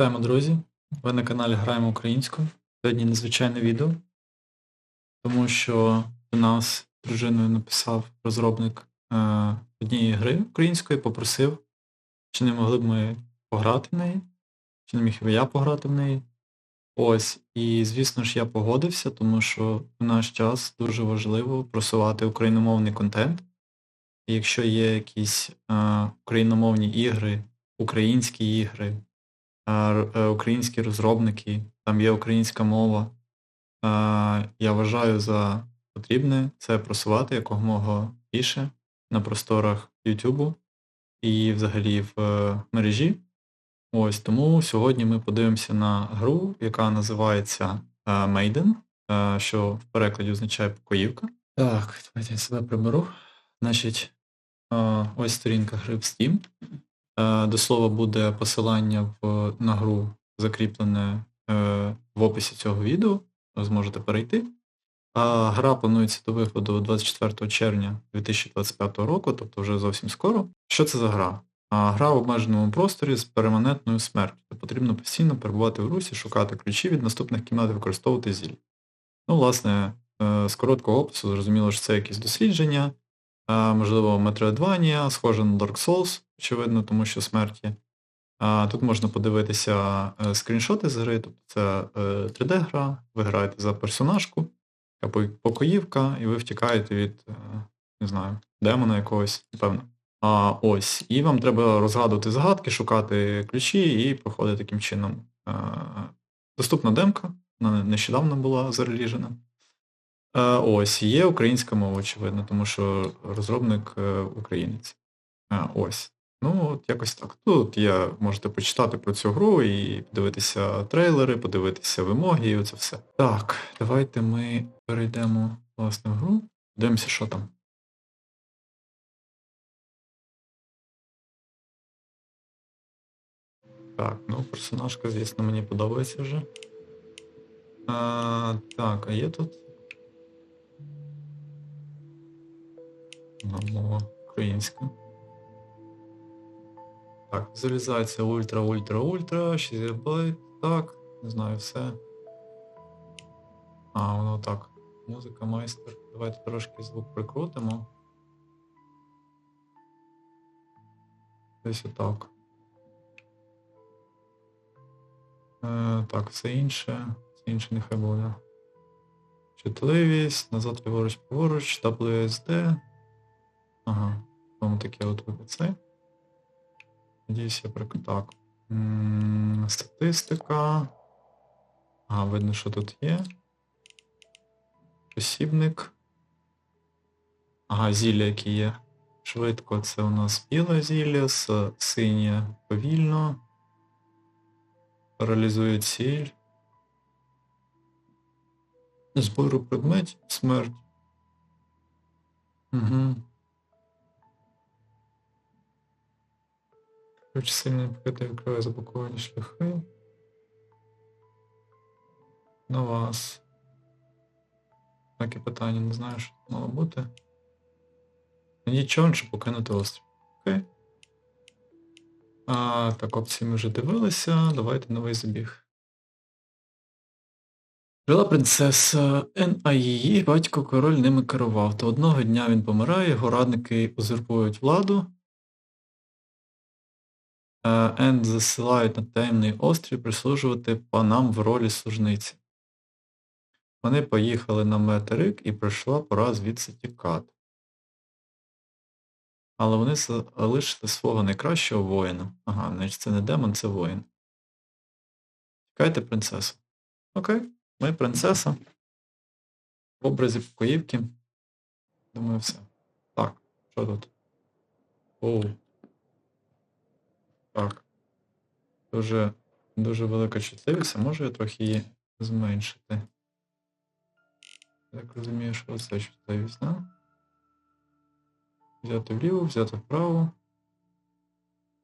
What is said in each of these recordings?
Вітаємо, друзі! Ви на каналі Граємо українською. Сьогодні незвичайне відео, тому що до нас дружиною написав розробник е, однієї гри української, попросив, чи не могли б ми пограти в неї, чи не міг би я пограти в неї. Ось, і звісно ж я погодився, тому що в наш час дуже важливо просувати україномовний контент. І якщо є якісь е, україномовні ігри, українські ігри, українські розробники, там є українська мова, е, я вважаю за потрібне це просувати якомога більше на просторах Ютубу і взагалі в е, мережі. Ось тому сьогодні ми подивимося на гру, яка називається е, Maiden, е, що в перекладі означає покоївка. Так, давайте я себе приберу. Значить, е, ось сторінка гри в Steam. Е, До слова, буде посилання в, на гру закріплене е, в описі цього відео. Ви зможете перейти. А Гра планується до виходу 24 червня 2025 року, тобто вже зовсім скоро. Що це за гра? А, Гра в обмеженому просторі з перманентною смертю. Потрібно постійно перебувати в русі, шукати ключі від наступних кімнат і використовувати зілля. Ну, власне, е, з короткого опису зрозуміло, що це якісь дослідження, можливо, Metroidvania, схоже на Dark Souls, очевидно, тому що смерті. Тут можна подивитися е, скріншоти з гри, тобто це 3D-гра, ви граєте за персонажку, покоївка, і ви втікаєте від, не знаю, демона якогось, напевно. А, Ось. І вам треба розгадувати загадки, шукати ключі і проходити таким чином. Доступна демка, вона нещодавно була зареліжена. А, Ось, є українська мова, очевидно, тому що розробник е, українець. А, Ось. Ну, от якось так. Тут є, можете почитати про цю гру і подивитися трейлери, подивитися вимоги і оце все. Так, давайте ми перейдемо власне в гру. Дивимося, що там. Так, ну персонажка, звісно, мені подобається вже. А, Так, а є тут. Мова українська. Так, візуалізація ультра, ультра, ультра, 6 ГБ, так, не знаю все. А, воно так. Музика майстер. Давайте трошки звук прикрутимо. Десь отак. Е, Так, все інше. Все інше нехай буде. Чутливість, назад ліворуч поруч, WSD. Ага, тому таке от це. Надіюсь, я прик... Так. М -м, статистика. Ага, видно, що тут є. Посібник. Ага, зілля які є. Швидко це у нас біле зілля, синє повільно. Паралізує ціль. Збору предметів, смерть. Угу. Ключ сильний пакети відкриває заблоковані шляхи. На вас. Таке питання, не знаю, що мало бути. Нічого, щоб покинути острів. Окей. А, Так, опції ми вже дивилися. Давайте новий забіг. Жила принцеса Ен, а її батько король ними керував. То одного дня він помирає, його радники узурпують владу. Ен засилають на таємний острів прислужувати панам в ролі служниці. Вони поїхали на метерик і прийшла пора звідси тікати. Але вони залишили свого найкращого воїна. Ага, значить це не демон, це воїн. Чекайте принцесу. Окей, ми принцеса. В образі покоївки. Думаю, все. Так, що тут? Оу. Так. Дуже дуже велика чутливість, а можу я трохи її зменшити. Так розумію, що це чутливість, да? Взяти вліво, взяти вправо.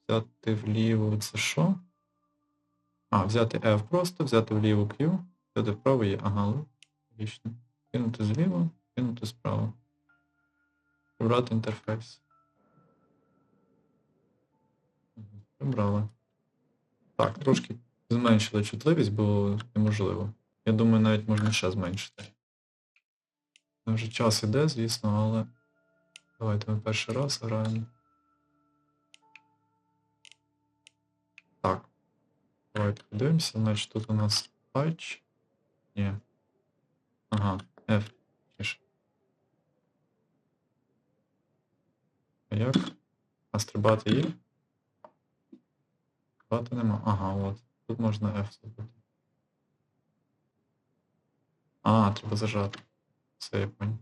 Взяти вліво це що? А, взяти F просто, взяти вліво Q, взяти вправо є. Ага, логічно. Кинути зліво, кинути справа. Прибрати інтерфейс. Прибрали. Так, трошки зменшили чутливість, бо неможливо. Я думаю, навіть можна ще зменшити. Вже час іде, звісно, але давайте ми перший раз граємо. Так. Давайте подивимося. Значить, тут у нас патч. Ні. Ага, F. А як? А стрибати є? Стрибати нема. Ага, от. Тут можна F зробити. А, треба зажати. Все, я понял.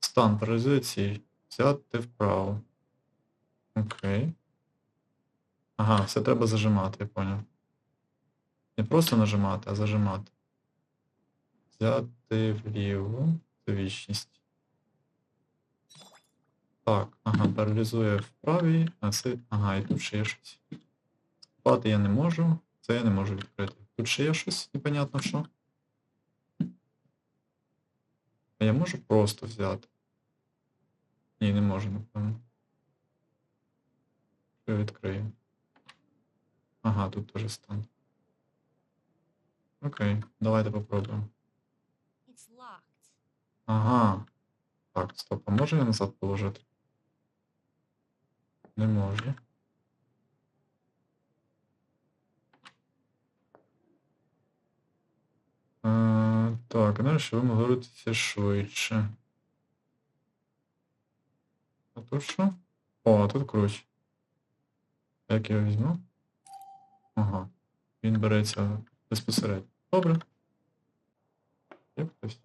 Стан паралізує ціль. Взяти вправо. Окей. Ага, все треба зажимати, я понял. Не просто нажимати, а зажимати. Взяти вліво. Це вічність. Так, ага, паралізує в правій, а це. Ага, і тут ще є щось. Спати я не можу. Це я не можу відкрити. Тут ще є щось, непонятно що. А я можу просто взяти. Ні, не можу, напевно. Я відкрию. Ага, тут теж стан. Окей, давайте попробуємо. Ага. Так, стоп, а можу я назад положити? Не можу. Е, так, знаєш, ви могли швидше. А тут що? О, а тут круть. Як я його візьму? Ага. Він береться безпосередньо. Добре. Є хтось?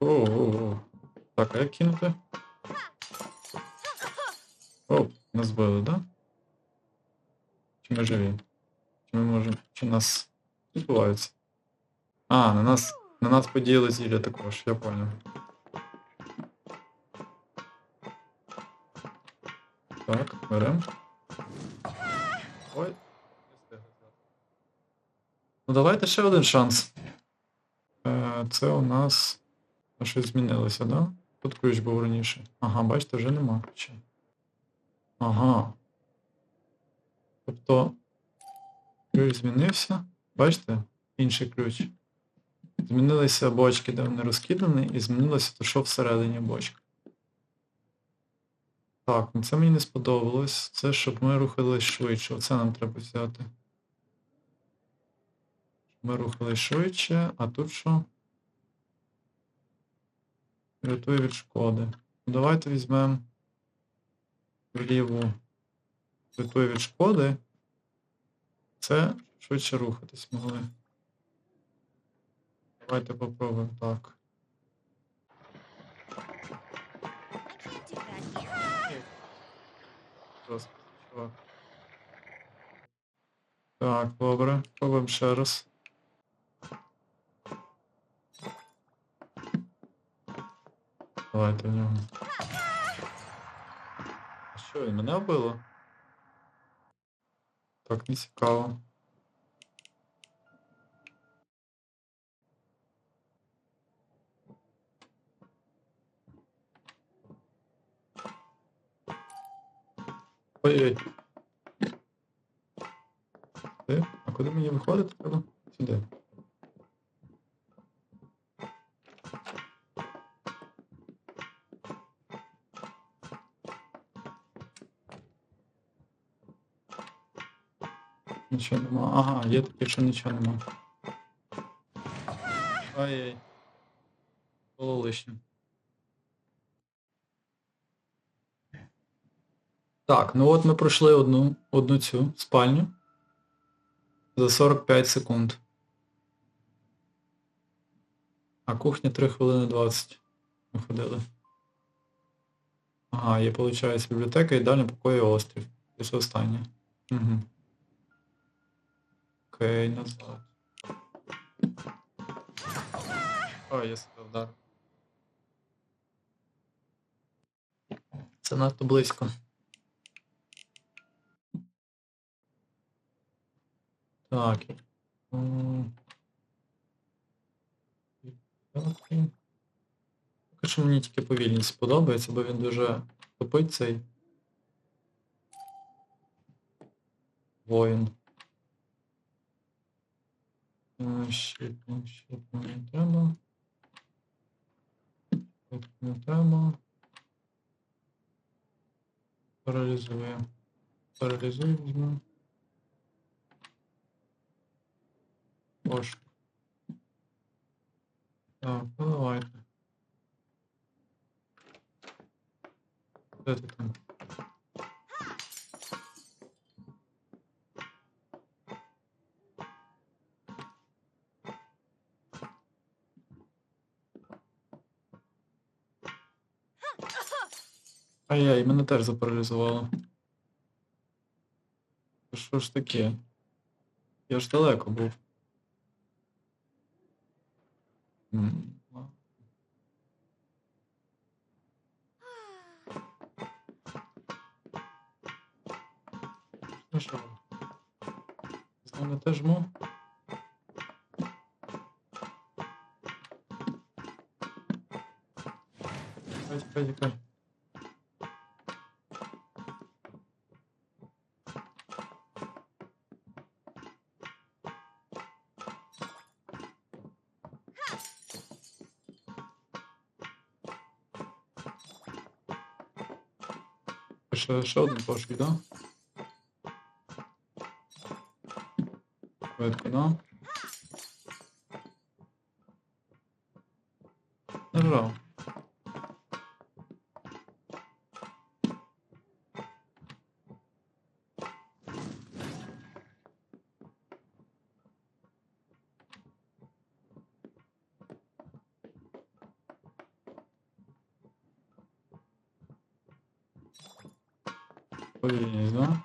О-о-о. Так, а як кинути? Оп, нас збили, да? Чи ми живі? Чи ми можемо. Чи нас відбувається? А, на нас. На нас подіяли зілля також, я понял. Так, берем. Ой. Ну давайте ще один шанс. Е, Це у нас щось змінилося, да? Тут ключ був раніше. Ага, бачите, вже нема ключа. Ага. Тобто ключ змінився. Бачите? Інший ключ. Змінилися бочки, де вони розкидані, і змінилося те, що всередині бочки. Так, ну це мені не сподобалось. Це щоб ми рухались швидше. Оце нам треба взяти. Ми рухались швидше, а тут що? Рятує від шкоди. Ну, Давайте візьмемо вліву рятує від шкоди. Це швидше рухатись могли. Давайте попробуємо так. Так, добре. Пробуємо ще раз. Давайте в нього. А Що, він мене вбило? Так, не цікаво. Ой-ой. Ти? А куди мені виходити треба? Сюди. Нічого нема. Ага, є таке, що нічого нема. Ай-яй. Було лишнє. Так, ну от ми пройшли одну, одну цю спальню за 45 секунд. А кухня 3 хвилини 20. Ми ходили. Ага, є, виходить, бібліотека і далі покої острів. Це останнє. Угу. Окей, назад. О, я себе вдар. Це надто близько. Так. м. Поки що мені тільки повільність подобається, бо він дуже тупить цей воїн. Е, щеплення не треба. Не треба. Паралізує. Паралізує візьму. Пошук. Так, ну давайте. Де ти там? Ай-яй, мене теж запаралізувало. Що ж таке? Я ж далеко був. Ладно. Ну що? З нами теж тікай. Ще, ще один пошук, да? Швидко, Повільність, да?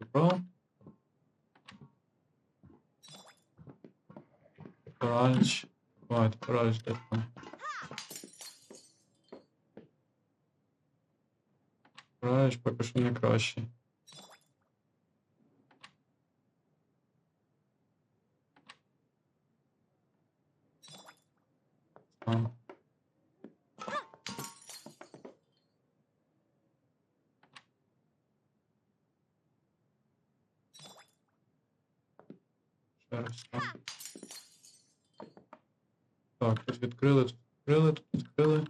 Добро. Параліч. Давайте, параліч де там. Параліч поки що не кращий. Там. Там. Так, тут відкрили, тут відкрили, тут відкрили.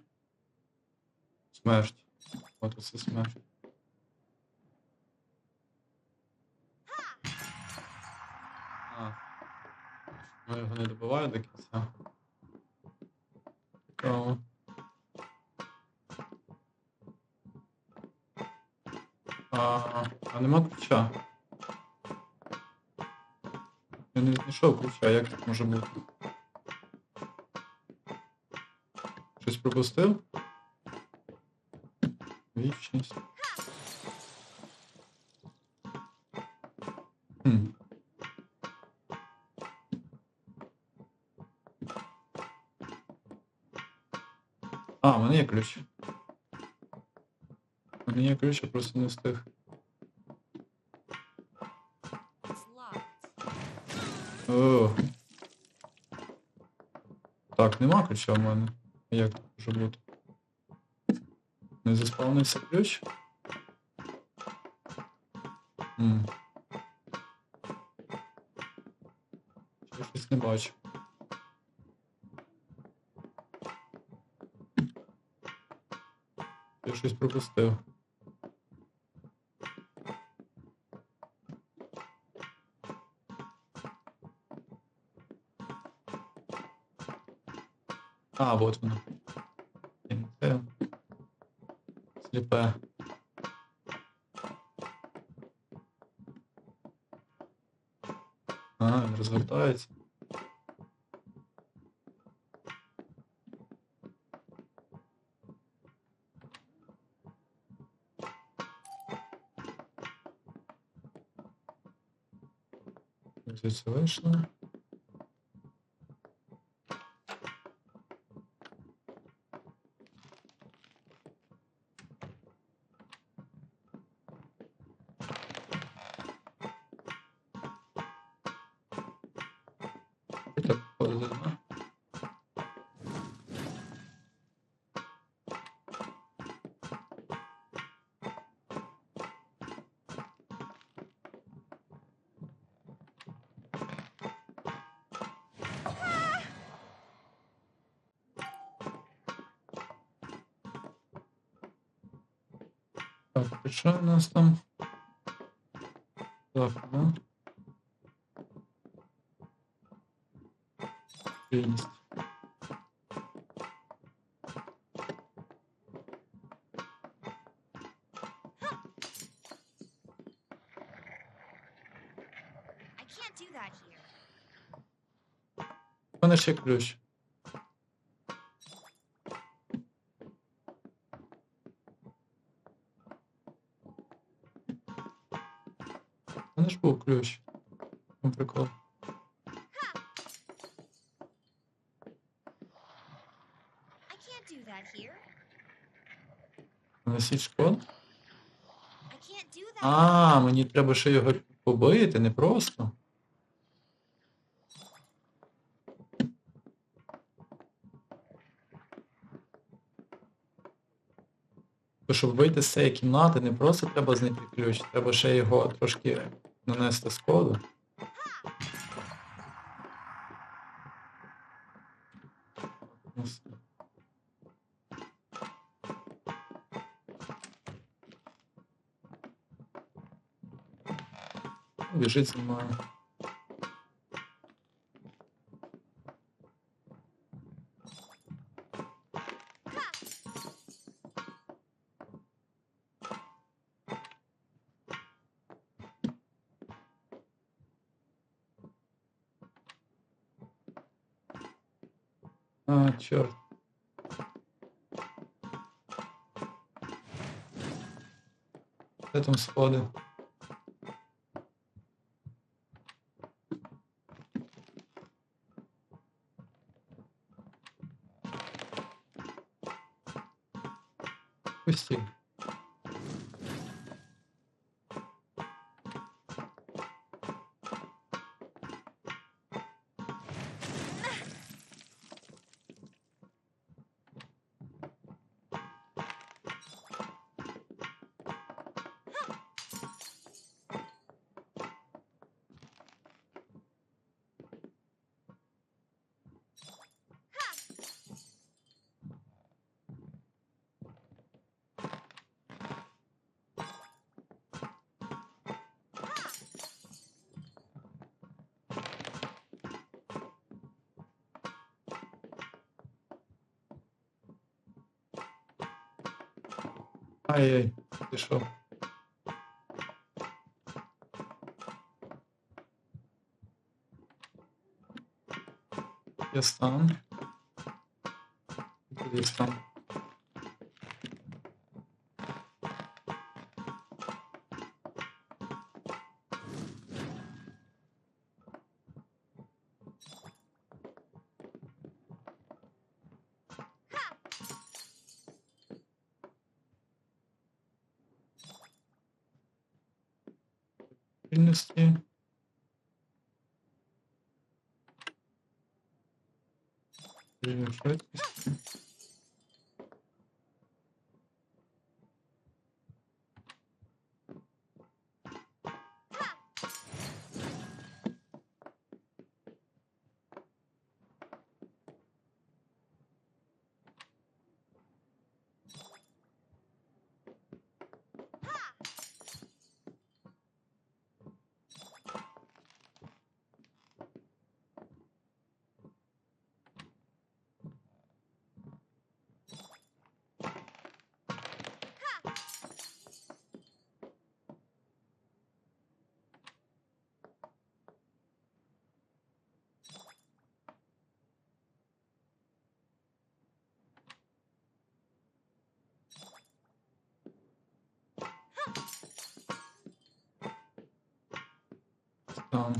Смерть. От оце смерть. Знайшов ключа, як так може бути? Щось пропустив? Вічність. Хм. А, в мене є ключ. У мене є ключ, я просто не встиг. О. Так, нема ключа в мене. Як може бути? Не заспавнився ключ? Я щось не бачу. Я щось пропустив. А, вот воно. Це сліпе. А, він розвертається. Звідси вийшло. холодно. Так, что у нас там? Так, да? Вільність. I can't do that here. У мене ще ключ. У мене ж був ключ. Ну, прикол. I can't do that here. Do that. А, мені треба ще його побити, не просто. Бо щоб вийти з цієї кімнати, не просто треба знайти ключ, треба ще його трошки нанести скоду. Ось. бежит, снимаю. А, черт. В этом сходы. Gostei. Ай-яй, пішов. Я стан. Куди стан? Cheers. Там.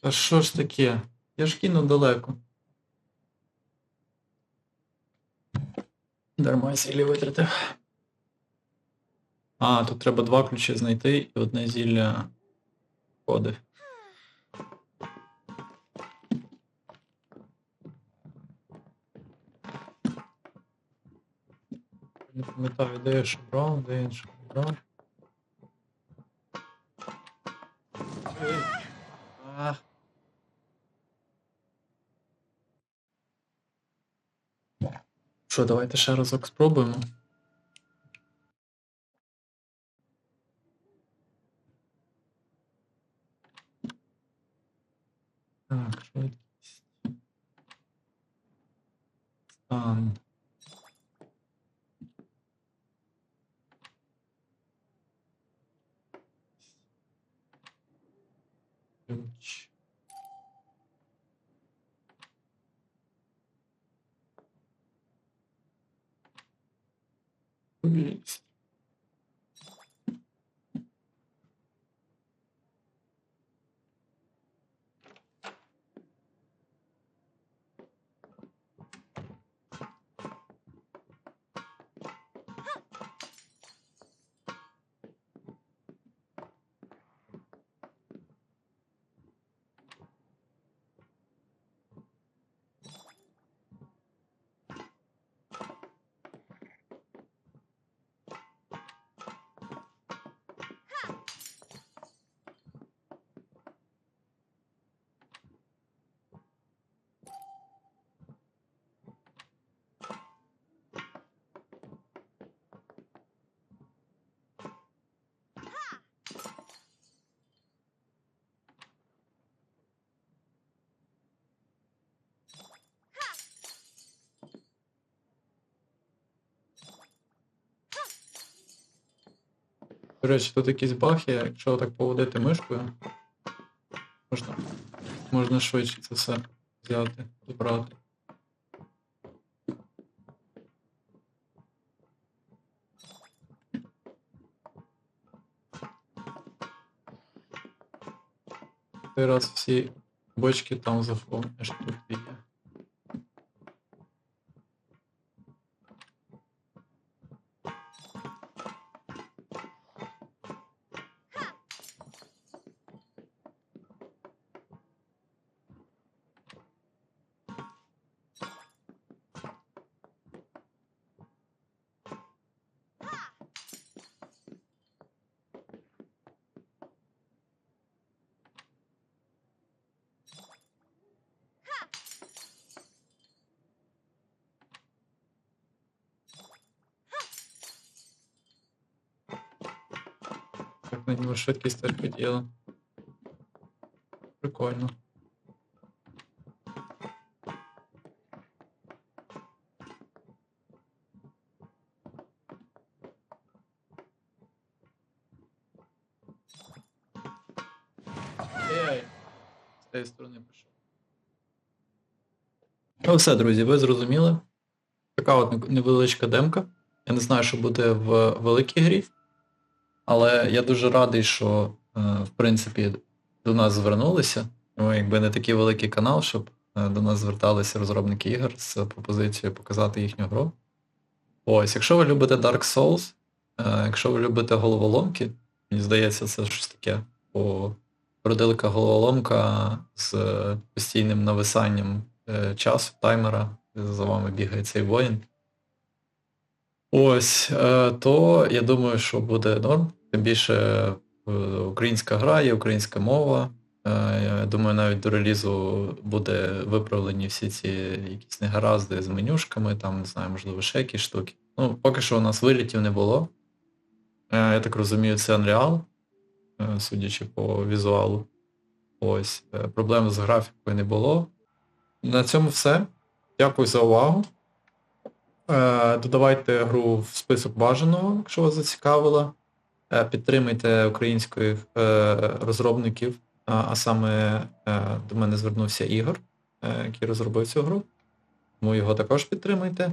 Та що ж таке? Я ж кинув далеко. Дарма зілля витратив. А, тут треба два ключі знайти і одне зілля входи. Не пам'ятаю, де я що брав, де я що брав. Що, давайте ще разок спробуємо. Так, швидко. До речі, тут якийсь баг якщо так поводити мишкою, можна, можна швидше це все взяти, збрати. Ти раз всі бочки там заповниш, тут є. На нього швидкість теж подіяла. Прикольно. З цієї сторони пішов. Ну все, друзі, ви зрозуміли. Така от невеличка демка. Я не знаю, що буде в великій грі. Але я дуже радий, що е, в принципі до нас звернулися. Ми якби не такий великий канал, щоб е, до нас зверталися розробники ігор з пропозицією показати їхню гру. Ось, якщо ви любите Dark Souls, е, якщо ви любите головоломки, мені здається, це щось таке. Бо бродилка головоломка з постійним нависанням часу, таймера, за вами бігає цей воїн. Ось, е, то я думаю, що буде норм. Тим більше е, українська гра, є українська мова. Е, Я думаю, навіть до релізу буде виправлені всі ці якісь негаразди з менюшками, там, не знаю, можливо, ще якісь штуки. Ну, поки що у нас вилітів не було. Я так розумію, це Unreal, судячи по візуалу. Ось. Проблем з графікою не було. На цьому все. Дякую за увагу. Е, Додавайте гру в список бажаного, якщо вас зацікавило. Е, Підтримуйте українських е, розробників, а, саме до мене звернувся Ігор, який розробив цю гру. Тому його також підтримуйте. Е,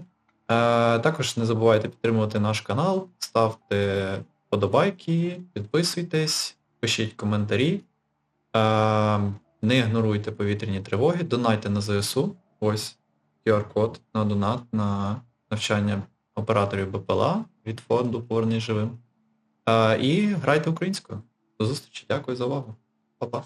Також не забувайте підтримувати наш канал, ставте подобайки, підписуйтесь, пишіть коментарі. Не ігноруйте повітряні тривоги, донайте на ЗСУ. Ось QR-код на донат на навчання операторів БПЛА від фонду Повернись живим. Е, І грайте українською. До зустрічі, дякую за увагу. Па-па.